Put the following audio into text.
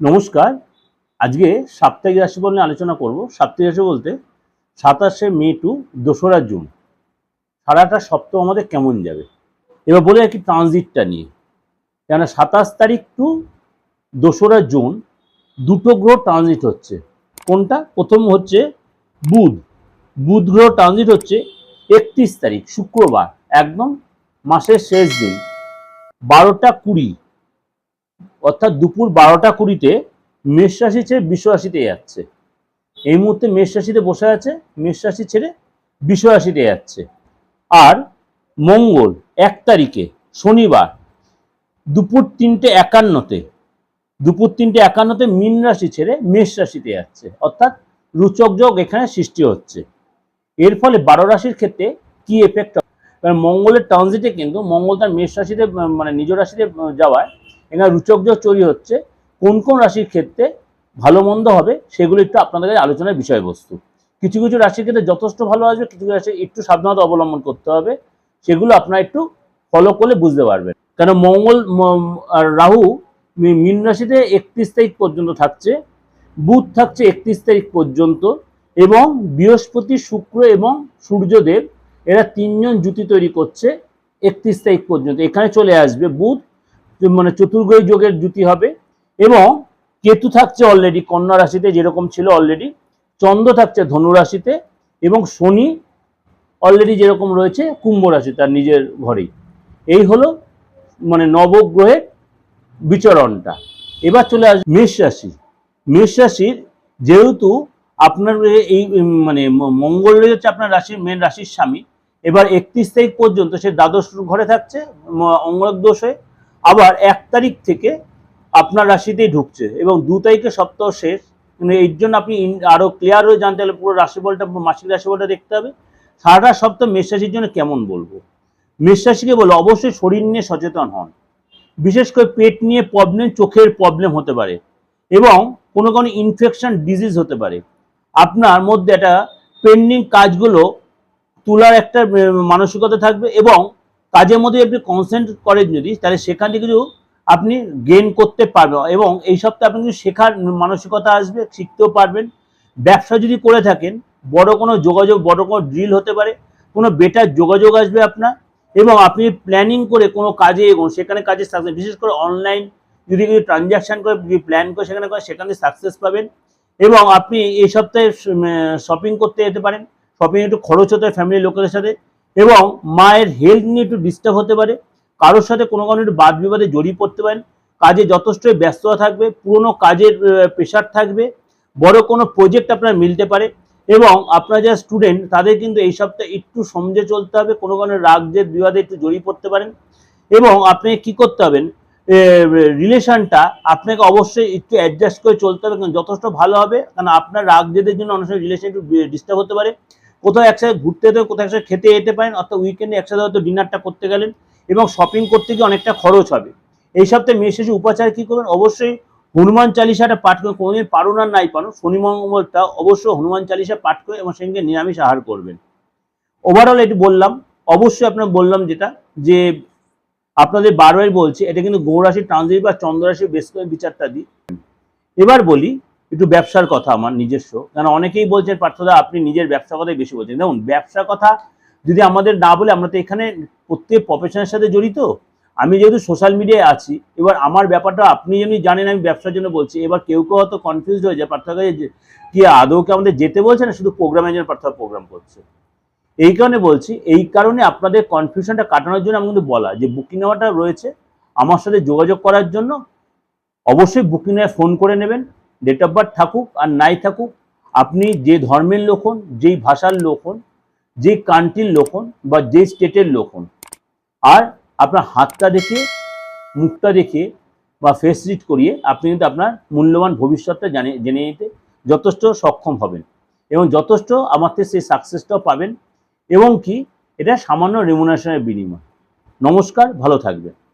নমস্কার। আজকে সাপ্তাহিক রাশিফল নিয়ে আলোচনা করব। সাপ্তাহিক রাশি বলতে সাতাশে মে টু দোসরা জুন। সারাটা সপ্তাহ আমাদের কেমন যাবে? এবার বলে রাখি ট্রানজিটটা নিয়ে। কেন সাতাশ তারিখ টু দোসরা জুন দুটো গ্রহ ট্রানজিট হচ্ছে। কোনটা? প্রথম হচ্ছে বুধ। বুধ গ্রহ ট্রানজিট হচ্ছে একত্রিশ তারিখ, শুক্রবার, একদম মাসের শেষ দিন। বারোটা কুড়ি। অর্থাৎ দুপুর বারোটা কুড়িতে মেষ রাশি ছেড়ে বিশ্ব রাশিতে যাচ্ছে। এই মুহূর্তে মেষ রাশিতে বসে আছে, মেষ রাশি ছেড়ে বিশ্ব রাশিতে যাচ্ছে। আর মঙ্গল এক তারিখে, শনিবার, দুপুর তিনটে একান্নতে, দুপুর তিনটে একান্নতে মীন রাশি ছেড়ে মেষ রাশিতে যাচ্ছে। অর্থাৎ রুচক যোগ এখানে সৃষ্টি হচ্ছে। এর ফলে বারো রাশির ক্ষেত্রে কি এফেক্ট কারণ মঙ্গলের ট্রানজিটে কিন্তু মঙ্গল তার মেষ রাশিতে মানে নিজ রাশিতে যাওয়ায় এখানে রুচক যোগ তৈরি হচ্ছে, কোন কোন রাশির ক্ষেত্রে ভালো মন্দ হবে, সেগুলো একটু আপনাদের কাছে আলোচনার বিষয়বস্তু। কিছু কিছু রাশির ক্ষেত্রে যথেষ্ট ভালো আসবে, কিছু কিছু রাশি একটু সাবধানতা অবলম্বন করতে হবে, সেগুলো আপনারা একটু ফলো করলে বুঝতে পারবেন। কেন মঙ্গল রাহু মীন রাশিতে একত্রিশ তারিখ পর্যন্ত থাকছে, বুধ থাকছে একত্রিশ তারিখ পর্যন্ত, এবং বৃহস্পতি, শুক্র এবং সূর্যদেব, এরা তিনজন জুতি তৈরি করছে একত্রিশ তারিখ পর্যন্ত। এখানে চলে আসবে বুধ মানে চতুর্গ্রহী যোগের জুতি হবে এবং কেতু থাকছে অলরেডি কন্যা রাশিতে, যেরকম ছিল অলরেডি চন্দ্র থাকছে ধনু রাশিতে এবং শনি অলরেডি যেরকম রয়েছে কুম্ভ রাশি, তার নিজের ঘরেই। এই হলো মানে নবগ্রহের বিচরণটা। এবার চলে আসবে মেষ রাশি। মেষ রাশির যেহেতু আপনার এই মানে মঙ্গল হচ্ছে আপনার রাশির মেন রাশির স্বামী, এবার একত্রিশ তারিখ পর্যন্ত সে দ্বাদশ ঘরে থাকছে অঙ্গরক দোষ হয়ে আবার এক তারিখ থেকে আপনার রাশিতেই ঢুকছে এবং দু তারিখে সপ্তাহ শেষ। মানে এর জন্য আপনি ইন- আরও ক্লিয়ার হয়ে জানতে হলে পুরো রাশিফলটা মাসিক রাশিফলটা দেখতে হবে। সারাটা সপ্তাহ মেষ রাশির জন্য কেমন বলব? মেষ রাশিকে বলো অবশ্যই শরীর নিয়ে সচেতন হন। বিশেষ করে পেট নিয়ে প্রবলেম চোখের প্রবলেম হতে পারে এবং কোনো কোনো ইনফেকশন ডিজিজ হতে পারে। আপনার মধ্যে একটা পেন্ডিং কাজগুলো তোলার একটা মানসিকতা থাকবে এবং কাজের মধ্যে আপনি কনসেন্ট্রেট করেন যদি, তাহলে সেখান থেকে কিছু আপনি গেইন করতে পারবেন এবং এই সপ্তাহে আপনি কিছু শেখার মানসিকতা আসবে, শিখতেও পারবেন। ব্যবসা যদি করে থাকেন, বড় কোনো যোগাযোগ, বড় কোনো ড্রিল হতে পারে, কোনো বেটার যোগাযোগ আসবে আপনার এবং আপনি প্ল্যানিং করে কোনো কাজে এগোন, সেখানে কাজে সাকসেস বিশেষ করে অনলাইন যদি কিছু ট্রানজ্যাকশন করে, যদি প্ল্যান করে, সেখানে করে, সেখানে সাকসেস পাবেন এবং আপনি এই সপ্তাহে শপিং করতে যেতে পারেন। শপিং একটু খরচ হতে ফ্যামিলির লোকেদের সাথে। এবং মায়ের হেলথ নিয়ে একটু ডিস্টার্ব হতে পারে, কারোর সাথে কোনো কারণে একটু বাদ বিবাদে জড়িয়ে পড়তে পারেন, কাজে যথেষ্টই ব্যস্ততা থাকবে, পুরনো কাজের প্রেশার থাকবে, বড় কোনো প্রজেক্ট আপনার মিলতে পারে এবং আপনার যারা স্টুডেন্ট তাদের কিন্তু এই সপ্তাহে একটু সমঝে চলতে হবে, কোনো কারণে রাগ, জেদ, বিবাদে একটু জড়িয়ে পড়তে পারেন এবং আপনি কি করতে হবেন? রিলেশনটা আপনাকে অবশ্যই একটু অ্যাডজাস্ট করে চলতে হবে, কারণ যথেষ্ট ভালো হবে, কারণ আপনার রাগ, জেদের জন্য অনেক সময় রিলেশন একটু ডিস্টার্ব হতে পারে। কোথাও একসাথে ঘুরতে যেতে কোথাও একসাথে খেতে যেতে পারেন, অর্থাৎ উইকেন্ডে একসাথে হয়তো ডিনারটা করতে গেলেন এবং শপিং করতে গিয়ে অনেকটা খরচ হবে। এই সপ্তাহে মেষ রাশি উপাচার কী করবেন? অবশ্যই হনুমান চালিশাটা পাঠ করে কোনোদিন পারুন আর নাই পারুন, শনি মঙ্গলটা অবশ্যই হনুমান চালিশা পাঠ করে এবং সঙ্গে নিরামিষ আহার করবেন। ওভারঅল এটি বললাম, অবশ্যই আপনার বললাম যেটা, যে আপনাদের বারবার বলছি, এটা কিন্তু গৌরাশি ট্রানজিট বা চন্দ্ররাশির বেশ করে বিচারটা দিই। এবার বলি একটু ব্যবসার কথা আমার নিজস্ব। কারণ অনেকেই বলছেন পার্থদা, আপনি নিজের ব্যবসার কথাই বেশি বলছেন। দেখুন ব্যবসার কথা যদি আমাদের না বলে, আমরা তো এখানে প্রত্যেক প্রফেশনের সাথে জড়িত। আমি যেহেতু সোশ্যাল মিডিয়ায় আছি, এবার আমার ব্যাপারটা আপনি যেমনি জানেন, আমি ব্যবসার জন্য বলছি। এবার কেউ কেউ হয়তো কনফিউজ হয়ে যায় পার্থকা যে, কি আদৌ কি আমাদের যেতে বলছে না শুধু প্রোগ্রামের জন্য পার্থকা প্রোগ্রাম করছে? এই কারণে বলছি, এই কারণে আপনাদের কনফিউশনটা কাটানোর জন্য আমি কিন্তু বলা, যে বুকিং নেওয়াটা রয়েছে। আমার সাথে যোগাযোগ করার জন্য অবশ্যই বুকিং নেওয়া ফোন করে নেবেন। ডেট অফ বার্থ থাকুক আর নাই থাকুক, আপনি যে ধর্মের লোক হন, যেই ভাষার লোক হন, যেই কান্ট্রির লোক হন বা যে স্টেটের লোক হন, আর আপনার হাতটা দেখে, মুখটা দেখে বা ফেস রিড করিয়ে আপনি কিন্তু আপনার মূল্যবান ভবিষ্যৎটা জানে, জেনে নিতে যথেষ্ট সক্ষম হবেন। এবং যথেষ্ট আমার থেকে সেই সাকসেসটাও পাবেন। এবং কি, এটা সামান্য রেমুনারেশনের বিনিময়। নমস্কার, ভালো থাকবেন।